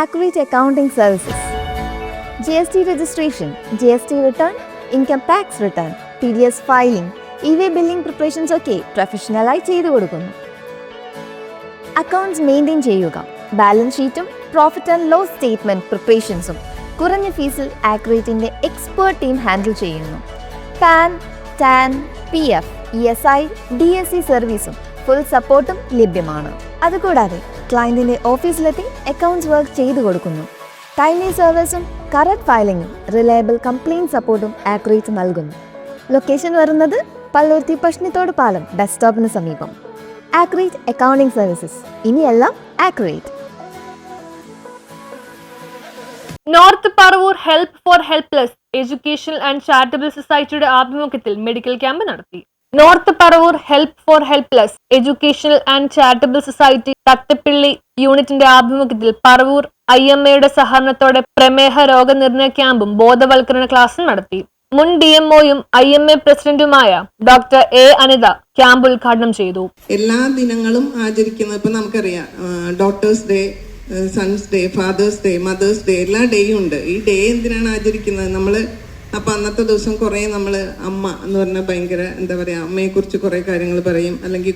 Accurate G S T return income tax return T D S filing E V billing preparations ഒക്കെ പ്രൊഫഷണലായി ചെയ്തു കൊടുക്കുന്നു. Accounts maintain ചെയ്യുക. Balance ഷീറ്റും profit and loss statement പ്രിപ്പറേഷൻസും കുറഞ്ഞ ഫീസിൽ ആക്രേറ്റിന്റെ എക്സ്പേർട്ട് ടീം ഹാൻഡിൽ ചെയ്യുന്നു. PAN TAN P F E S I D S C സർവീസും ഫുൾ സപ്പോർട്ടും ലഭ്യമാണ്. അതുകൂടാതെ ക്ലയന്റിന്റെ ഓഫീസിലെത്തി അക്കൗണ്ട്സ് വർക്ക് ചെയ്തു കൊടുക്കുന്നു. ടൈംലി സർവീസും കറക്റ്റ് ഫയലിങ്ങും റിലയബിൾ കംപ്ലയിന്റ് സപ്പോർട്ടും ആക്രേറ്റ് നൽകുന്നു. ലൊക്കേഷൻ വരുന്നത് പള്ളുരുത്തി പഷ്ണിത്തോട് പാലം ബസ് സ്റ്റോപ്പിന് സമീപം. Accurate accounting services ഇനിയെല്ലാം accurate north Paravur help for helpless educational and charitable സൊസൈറ്റിയുടെ ആഭിമുഖ്യത്തിൽ മെഡിക്കൽ ക്യാമ്പ് നടത്തി. North Paravur help for helpless educational and charitable society Thathappilly യൂണിറ്റിന്റെ ആഭിമുഖ്യത്തിൽ പറവൂർ ഐ എം എയുടെ സഹകരണത്തോടെ പ്രമേഹ രോഗനിർണയ ക്യാമ്പും ബോധവൽക്കരണ ക്ലാസും നടത്തി. മുൻ ഡി എം ഒയും ഐ എം എ പ്രസിഡന്റുമായ ഡോക്ടർ എ അനിത ക്യാമ്പ് ഉദ്ഘാടനം ചെയ്തു. എല്ലാ ദിനങ്ങളും ആചരിക്കുന്നത് ഇപ്പൊ നമുക്കറിയാം. Doctors day sons day fathers day mothers day എല്ലാ ഡേയും ഉണ്ട്. ഈ ഡേ എന്തിനാണ് ആചരിക്കുന്നത്? നമ്മൾ അപ്പൊ അന്നത്തെ ദിവസം കുറേ നമ്മൾ അമ്മ എന്ന് പറഞ്ഞാൽ ഭയങ്കര എന്താ പറയാ അമ്മയെ കുറിച്ച് കുറേ കാര്യങ്ങൾ പറയും. അല്ലെങ്കിൽ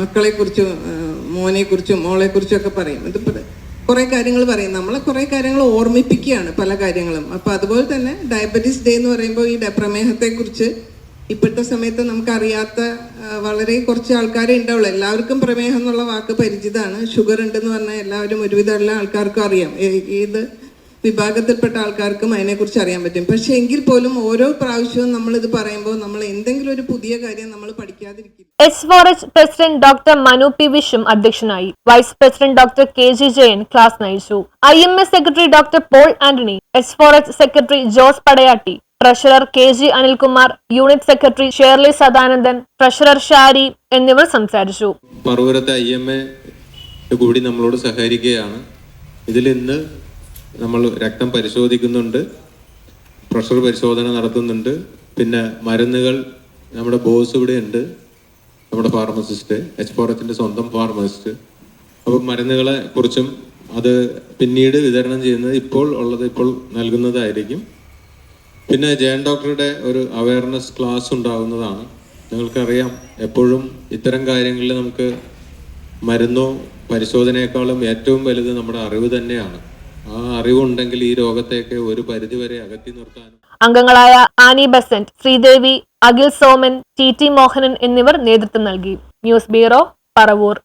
മക്കളെ കുറിച്ചും മോനെ കുറിച്ചും മോളെ കുറിച്ചും ഒക്കെ പറയും. ഇത് കുറേ കാര്യങ്ങൾ പറയും. നമ്മളെ കുറേ കാര്യങ്ങൾ ഓർമ്മിപ്പിക്കുകയാണ് പല കാര്യങ്ങളും. അപ്പൊ അതുപോലെ തന്നെ ഡയബറ്റീസ് ഡേ എന്ന് പറയുമ്പോൾ ഈ പ്രമേഹത്തെ കുറിച്ച് ഇപ്പോഴത്തെ സമയത്ത് നമുക്കറിയാത്ത വളരെ കുറച്ച് ആൾക്കാരെ ഉണ്ടാവുള്ളൂ. എല്ലാവർക്കും പ്രമേഹം എന്നുള്ള വാക്ക് പരിചിതമാണ്. ഷുഗർ ഉണ്ടെന്ന് പറഞ്ഞാൽ എല്ലാവരും ഒരുവിധമുള്ള ആൾക്കാർക്കും അറിയാം. ഏത് വിഭാഗത്തിൽപ്പെട്ട ആൾക്കാർക്കും അതിനെക്കുറിച്ച് അറിയാൻ പറ്റും. പക്ഷെ എങ്കിൽ പോലും ഓരോ പ്രാവശ്യവും നമ്മൾ ഇത് പറയുമ്പോൾ നമ്മൾ എന്തെങ്കിലും ഒരു പുതിയ കാര്യം നമ്മൾ പഠിക്കാതിരിക്കും. S four H president doctor Manu P വിഷും അധ്യക്ഷനായി. Vice president doctor K G Jayan class നയിച്ചു. I M S secretary doctor Paul Antony S four H secretary Jose Padayatti treasurer K G Anilkumar unit secretary Shirley Sadanandan treasurer Shari എന്നിവർ സംസാരിച്ചു. പറവൂരത്തെ I M A കൂടി നമ്മളോട് സഹകരിക്കുകയാണ്. ഇതിൽ ഇന്ന് നമ്മൾ രക്തം പരിശോധിക്കുന്നുണ്ട് പ്രഷർ പരിശോധന നടത്തുന്നുണ്ട് പിന്നെ മരുന്നുകൾ നമ്മുടെ ബോസ് ഇവിടെ ഉണ്ട് നമ്മുടെ ഫാർമസിസ്റ്റ് എച്ച് ഫോറത്തിന്റെ സ്വന്തം ഫാർമസിസ്റ്റ്. അപ്പം മരുന്നുകളെ കുറിച്ചും അത് പിന്നീട് വിതരണം ചെയ്യുന്നത് ഇപ്പോൾ ഉള്ളത് ഇപ്പോൾ നൽകുന്നതായിരിക്കും. പിന്നെ ജയൻ ഡോക്ടറുടെ ഒരു അവയർനെസ് ക്ലാസ് ഉണ്ടാകുന്നതാണ് നിങ്ങൾക്കറിയാം എപ്പോഴും ഇത്തരം കാര്യങ്ങളിൽ നമുക്ക് മരുന്നോ പരിശോധനയേക്കാളും ഏറ്റവും വലുത് നമ്മുടെ അറിവ് തന്നെയാണ്. ആ അറിവുണ്ടെങ്കിൽ ഈ രോഗത്തെയൊക്കെ ഒരു പരിധിവരെ അകറ്റി നിർത്താനും അംഗങ്ങളായ Annie Besant Sreedevi Akhil Soman T T Mohanan എന്നിവർ നേതൃത്വം നൽകി. News bureau Paravur.